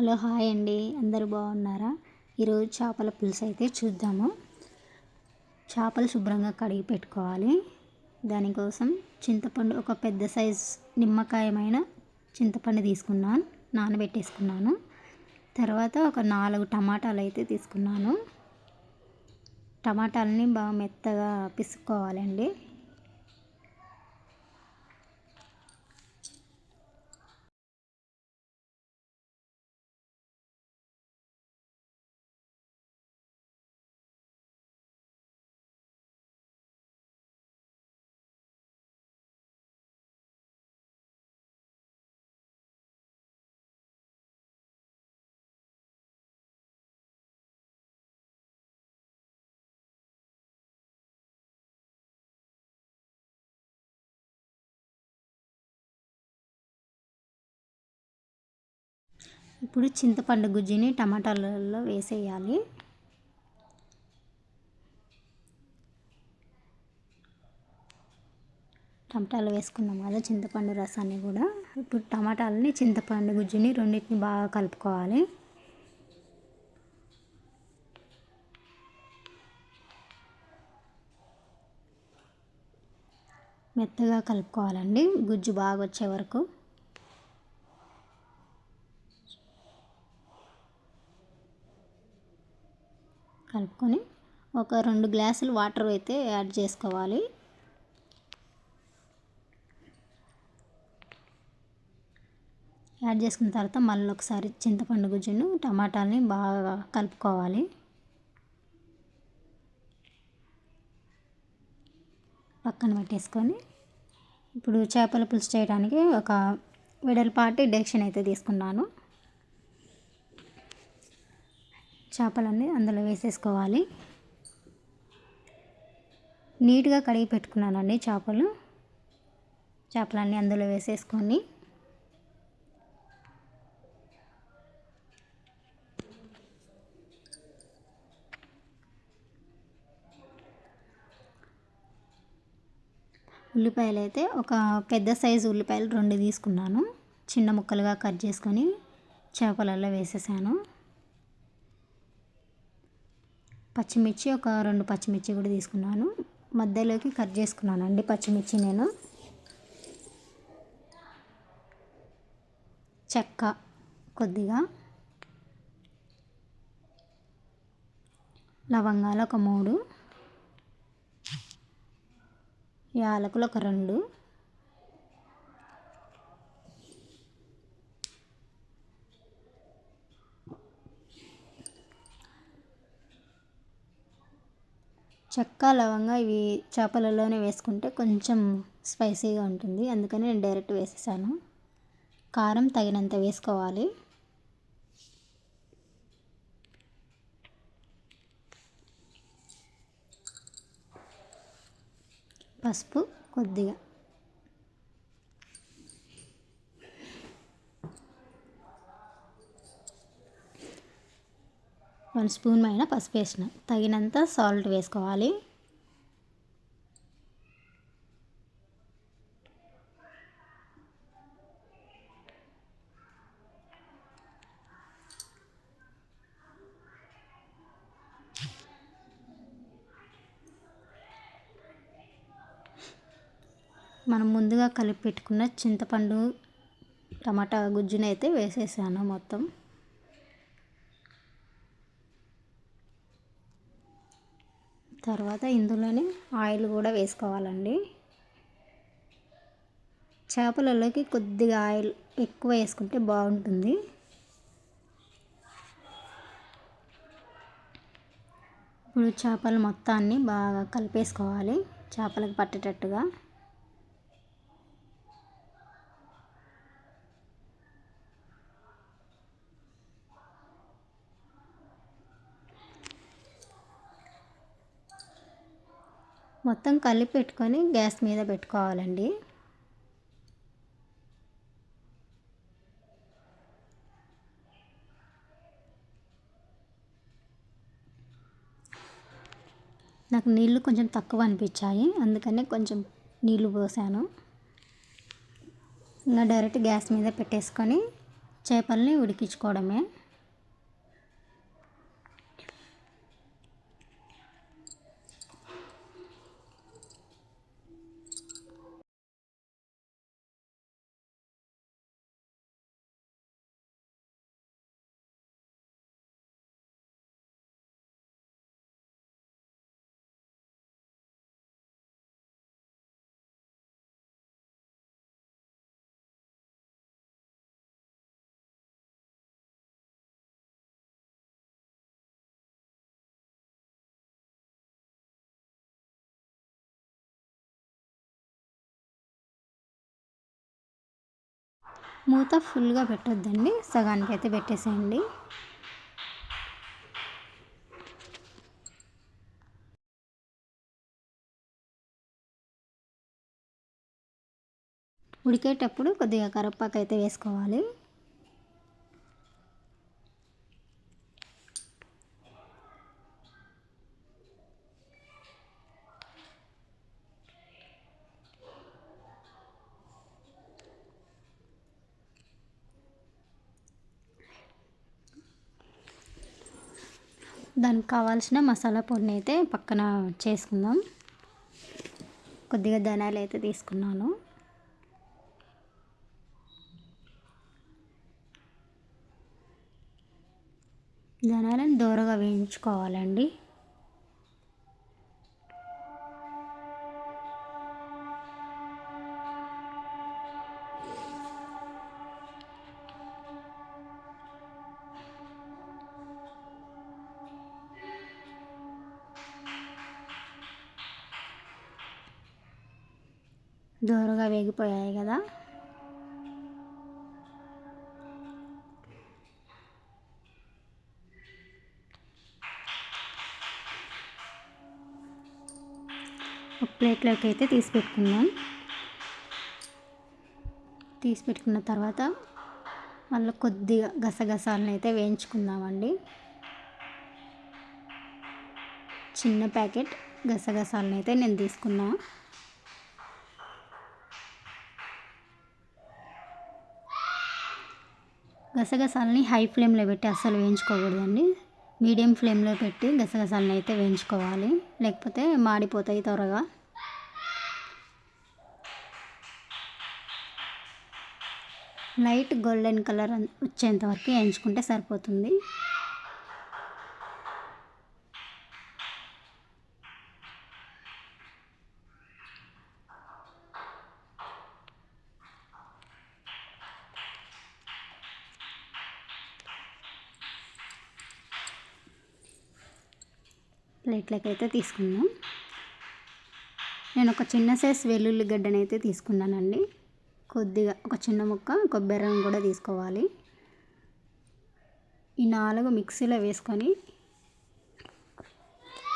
Hello hi అండి. అందరూ బాగున్నారా? ఈరోజు చేపల పులుసు అయితే చూద్దాము. చేపలు శుభ్రంగా కడిగి పెట్టుకోవాలి. దానికోసం చింతపండు ఒక పెద్ద సైజ్ నిమ్మకాయమైన చింతపండు తీసుకున్నాను. నానబెట్టేసుకున్నాను. తర్వాత ఒక నాలుగు టమాటాలు అయితే తీసుకున్నాను. టమాటాలని బాగా మెత్తగా పిసుకోవాలండి ఇప్పుడు చింతపండు గుజ్జుని టమాటాలలో వేసేయాలి. టమాటాలు వేసుకున్నాం కదా చింతపండు రసాన్ని కూడా. ఇప్పుడు టమాటాలని చింతపండు గుజ్జుని రెండింటిని బాగా కలుపుకోవాలి. మెత్తగా కలుపుకోవాలండి. గుజ్జు బాగా వచ్చే వరకు. కలుపుకొని ఒక రెండు గ్లాసులు వాటర్ అయితే యాడ్ చేసుకోవాలి. యాడ్ చేసుకున్న తర్వాత మళ్ళీ ఒకసారి చింతపండు గుజ్జును టమాటాలని బాగా కలుపుకోవాలి. పక్కన పెట్టేసుకొని ఇప్పుడు చేపల పులుసు చేయడానికి ఒక వెడల్పాటి డెక్షన్ అయితే తీసుకున్నాను. చేపలన్నీ అందులో వేసేసుకోవాలి. నీట్గా కడిగి పెట్టుకున్నానండి చేపలు. చేపలన్నీ అందులో వేసేసుకొని. ఉల్లిపాయలు అయితే ఒక పెద్ద సైజు ఉల్లిపాయలు రెండు తీసుకున్నాను. చిన్న ముక్కలుగా కట్ చేసుకొని చేపలలో వేసేసాను. పచ్చిమిర్చి ఒక రెండు పచ్చిమిర్చి కూడా తీసుకున్నాను. మధ్యలోకి కట్ చేసుకున్నాను అండి పచ్చిమిర్చి నేను. చెక్క కొద్దిగా. లవంగాలు ఒక మూడు. యాలకులు ఒక రెండు. చెక్క లవంగా ఇవి చేపలలోనే వేసుకుంటే కొంచెం స్పైసీగా ఉంటుంది. అందుకని నేను డైరెక్ట్ వేసేసాను. కారం తగినంత వేసుకోవాలి. పసుపు కొద్దిగా. వన్ స్పూన్ పైన పసుపు వేసిన. తగినంత సాల్ట్ వేసుకోవాలి. మనం ముందుగా కలిపి పెట్టుకున్న చింతపండు టమాటా గుజ్జునైతే వేసేసాను మొత్తం. తర్వాత ఇందులోనే ఆయిల్ కూడా వేసుకోవాలండి. చేపలలోకి కొద్దిగా ఆయిల్ ఎక్కువ వేసుకుంటే బాగుంటుంది. ఇప్పుడు చేపలు మొత్తాన్ని బాగా కలిపేసుకోవాలి చేపలకు పట్టేటట్టుగా. మొత్తం కలిపి పెట్టుకొని గ్యాస్ మీద పెట్టుకోవాలండి. నాకు నీళ్ళు కొంచెం తక్కువ అనిపించాయి అందుకనే కొంచెం నీళ్ళు పోసాను. ఇలా డైరెక్ట్ గ్యాస్ మీద పెట్టేసుకొని చేపల్ని ఉడికించుకోవడమే. మూత ఫుల్గా పెట్టొద్దండి. సగానికి అయితే పెట్టేసేయండి. ఉడికేటప్పుడు కొద్దిగా కరివేపాకు అయితే వేసుకోవాలి. దానికి కావాల్సిన మసాలా పొడిని అయితే పక్కన చేసుకుందాం. కొద్దిగా ధనాలు అయితే తీసుకున్నాను. ధనాలను దూరగా వేయించుకోవాలండి. దూరగా వేగిపోయాయి కదా. ఒక ప్లేట్లోకి అయితే తీసి పెట్టుకుందాం. తీసి పెట్టుకున్న తర్వాత మళ్ళీ కొద్దిగా గసగసాలను అయితే వేయించుకుందామండి. చిన్న ప్యాకెట్ గసగసాలను అయితే నేను తీసుకున్నాను గసగసాలని హై ఫ్లేమ్లో పెట్టి అస్సలు వేయించుకోకూడదండి. మీడియం ఫ్లేమ్లో పెట్టి గసగసాలను అయితే వేయించుకోవాలి. లేకపోతే మాడిపోతాయి త్వరగా. లైట్ గోల్డెన్ కలర్ వచ్చేంత వరకు వేయించుకుంటే సరిపోతుంది. ప్లేట్లోకి అయితే తీసుకుందాం. నేను ఒక చిన్న సైజ్ వెల్లుల్లి గడ్డనైతే తీసుకున్నానండి. కొద్దిగా ఒక చిన్న ముక్క కొబ్బరి కూడా తీసుకోవాలి. ఈ నాలుగు మిక్సీలో వేసుకొని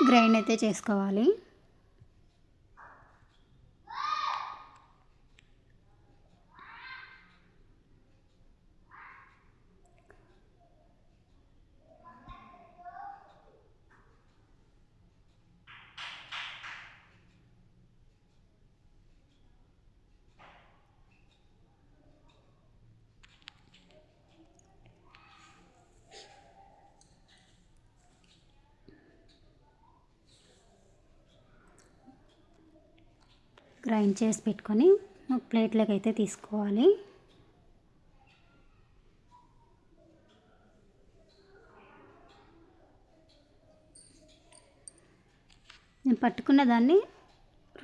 గ్రైండ్ అయితే చేసుకోవాలి. గ్రైండ్ చేసి పెట్టుకొని ఒక ప్లేట్లోకి అయితే తీసుకోవాలి. నేను పట్టుకున్న దాన్ని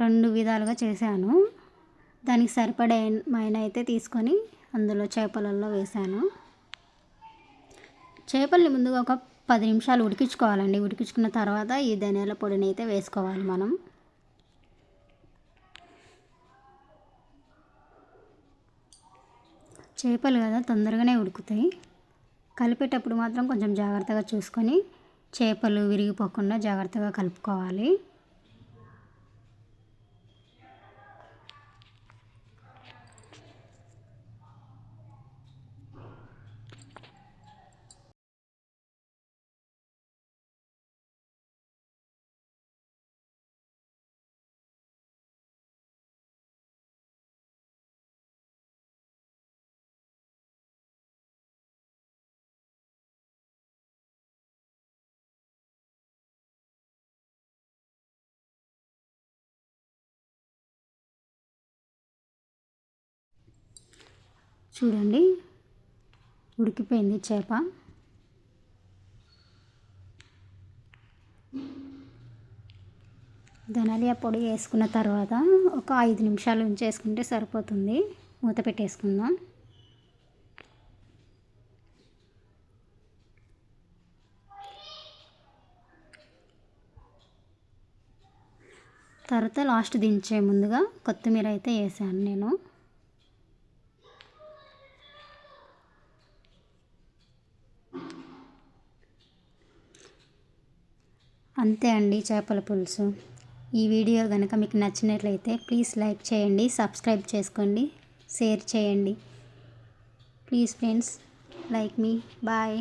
రెండు విధాలుగా చేశాను. దానికి సరిపడే మైన అయితే తీసుకొని అందులో చేపలలో వేసాను చేపల్ని ముందుగా ఒక పది నిమిషాలు ఉడికించుకోవాలండి. ఉడికించుకున్న తర్వాత ఈ ధనియాల పొడిని అయితే వేసుకోవాలి మనం. చేపలు కదా తొందరగానే ఉడుకుతాయి. కలిపేటప్పుడు మాత్రం కొంచెం జాగ్రత్తగా చూసుకొని చేపలు విరిగిపోకుండా జాగ్రత్తగా కలుపుకోవాలి. చూడండి. ఉడికిపోయింది చేప. ధనాలియా పొడి వేసుకున్న తర్వాత ఒక ఐదు నిమిషాలు ఉంచేసుకుంటే సరిపోతుంది. మూత పెట్టేసుకుందాం. తర్వాత లాస్ట్ దించే ముందుగా కొత్తిమీర అయితే వేసాను నేను. అంతే అండి చేపల పులుసు. ఈ వీడియో కనుక మీకు నచ్చినట్లయితే ప్లీజ్ లైక్ చేయండి సబ్స్క్రైబ్ చేసుకోండి షేర్ చేయండి. ప్లీజ్ ఫ్రెండ్స్ లైక్ మీ. బాయ్.